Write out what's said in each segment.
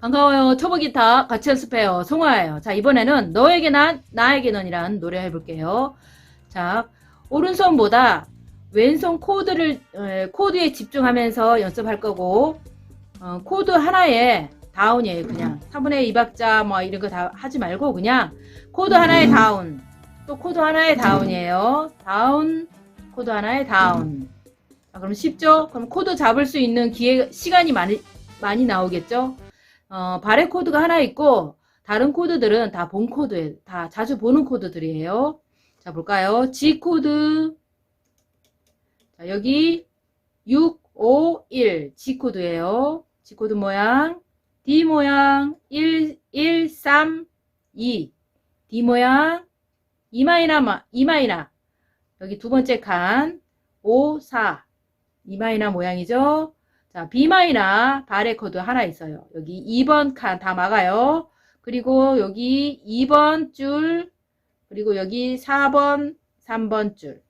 반가워요. 초보 기타 같이 연습해요. 송화예요. 자, 이번에는 너에게 난, 나에게 넌이라는 노래 해볼게요. 자, 오른손보다 왼손 코드를, 에, 코드에 집중하면서 연습할 거고, 어, 코드 하나에 다운이에요. 그냥 3분의 2박자 뭐 이런 거 다 하지 말고 그냥 코드 하나에 다운. 또 코드 하나에 다운이에요. 다운, 코드 하나에 다운. 자, 그럼 쉽죠? 그럼 코드 잡을 수 있는 기회, 시간이 많이, 많이 나오겠죠? 어, 바레 코드가 하나 있고, 다른 코드들은 다 본 코드에, 다 자주 보는 코드들이에요. 자, 볼까요? G 코드. 자, 여기 6, 5, 1. G 코드예요. G 코드 모양. D 모양. 1, 1, 3, 2. D 모양. E 마이너, 마- E 마이너. 여기 두 번째 칸. 5, 4. E 마이너 모양이죠. 자, B 마이너 바레 코드 하나 있어요. 여기 2번 칸 다 막아요. 그리고 여기 2번 줄, 그리고 여기 4번, 3번 줄.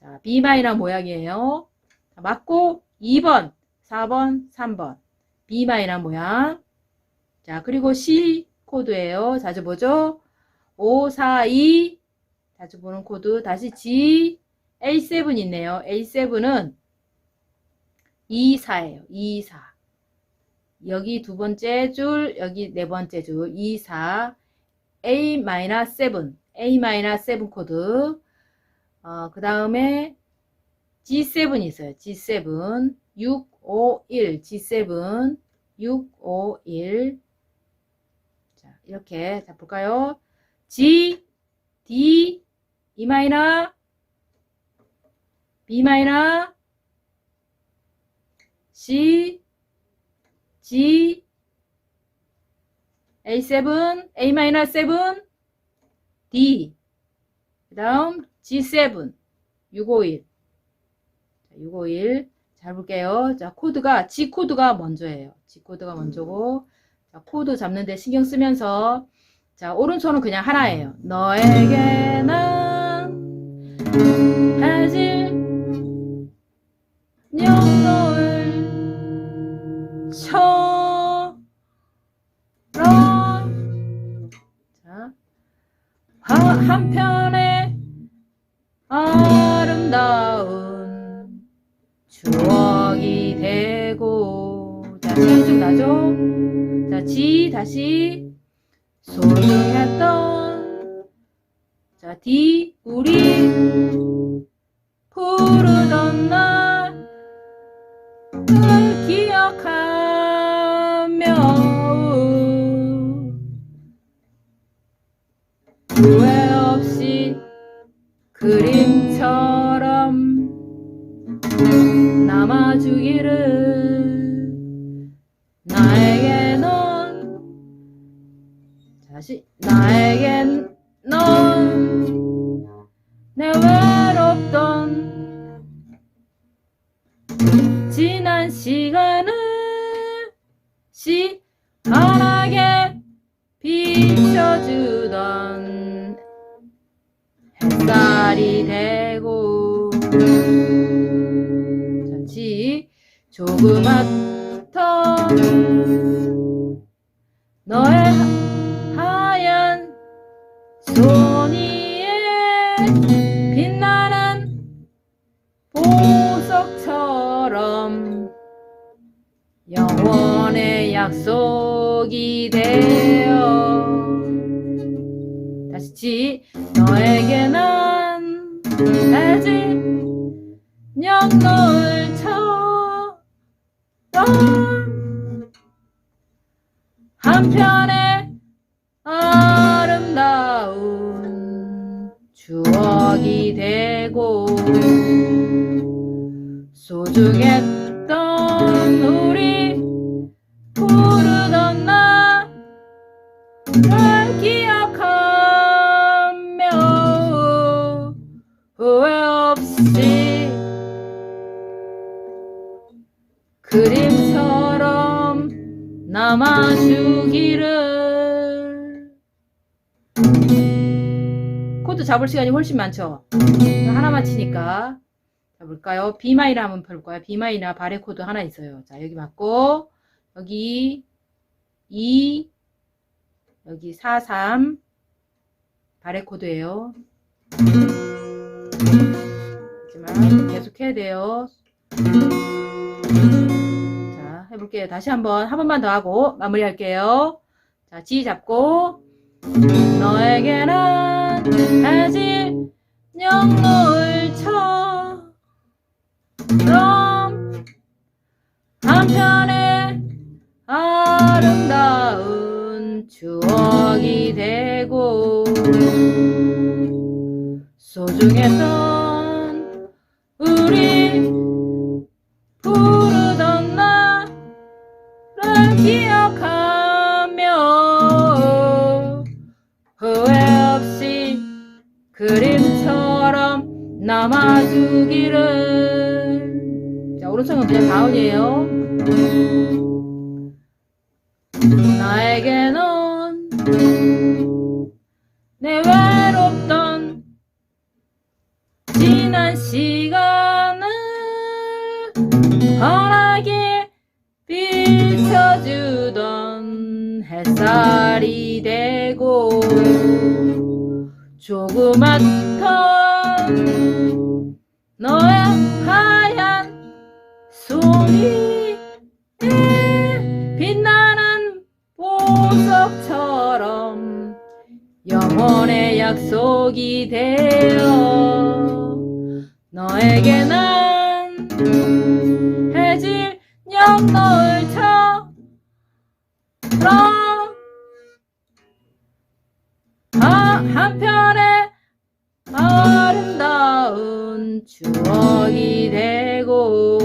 자, B 마이너 모양이에요. 자, 맞고 2번, 4번, 3번. B 마이너 모양. 자, 그리고 C 코드예요. 자주 보죠? 5, 4, 2. 자주 보는 코드. 다시 G, A7 있네요. A7은 2, 4예요. 2, 4. 여기 두 번째 줄, 여기 네 번째 줄, 2, 4. A-7, A-7 코드. 어, 그 다음에 G7 있어요. G7, 6, 5, 1, G7, 6, 5, 1. 자, 이렇게, 자, 볼까요? G, D, E 마이너, B 마이너, C, G, A7, A-7, D. 그 다음 G7, 651. 자, 651. 잘 볼게요. 자, 코드가, G 코드가 먼저예요. G 코드가 먼저고. 자, 코드 잡는데 신경 쓰면서. 자, 오른손은 그냥 하나예요. 너에게 난 아름다운 추억이 되고 자, 시간 좀 나죠? 자, 지 다시 소중했던 자, D 우리 부르던 날널 기억하며 후회 없이 그림처럼 남아주기를 나에게 넌 다시 나에겐 넌내 외롭던 지난 시간을 시원하게 비춰주던 햇살이 되 고 잠시 조그맣던 너의 하얀 손 위에 빛나는 보석처럼 영원의 약속이 되어 다시 지 너에게 난 해질 영노을처럼 한편의 아름다운 추억이 되고 소중했던 우리 부르던 나를 기억하 남아주기를 코드 잡을 시간이 훨씬 많죠 하나만 치니까 자, 볼까요? B 마이너 한번 펴볼까요? B 마이너 바레 코드 하나 있어요. 자, 여기 맞고, 여기 2, 여기 4, 3, 바레 코드예요. 하지만 계속 해야 돼요. 자, 해볼게요. 다시 한 번, 한 번만 더 하고 마무리할게요. 자, G 잡고, 너에게는 해질 영노을 쳐. 그럼, 한편의 아름다운 추억이 되고, 소중했던 기억하며 후회 없이 그림처럼 남아주기를. 자 오른손은 그냥 가운이에요. 나에게 넌 살이 되고 조그맣던 너의 하얀 손이 빛나는 보석처럼 영원의 약속이 되어 너에게 난 해질 영노을처 한편의 아름다운 추억이 되고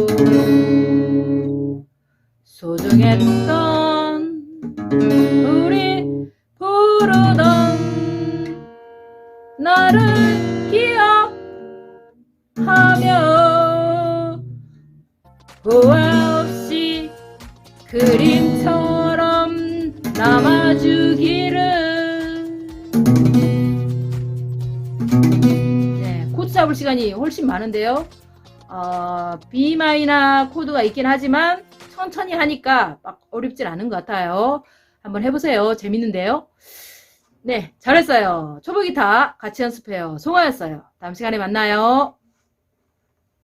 소중했던 우리 부르던 나를 기억하며 후회 없이 그림처럼 남아주 잡을 시간이 훨씬 많은데요. 어, B 마이너 코드가 있긴 하지만 천천히 하니까 막 어렵진 않은 것 같아요. 한번 해보세요. 재밌는데요? 네 잘했어요. 초보 기타 같이 연습해요. 송하였어요. 다음 시간에 만나요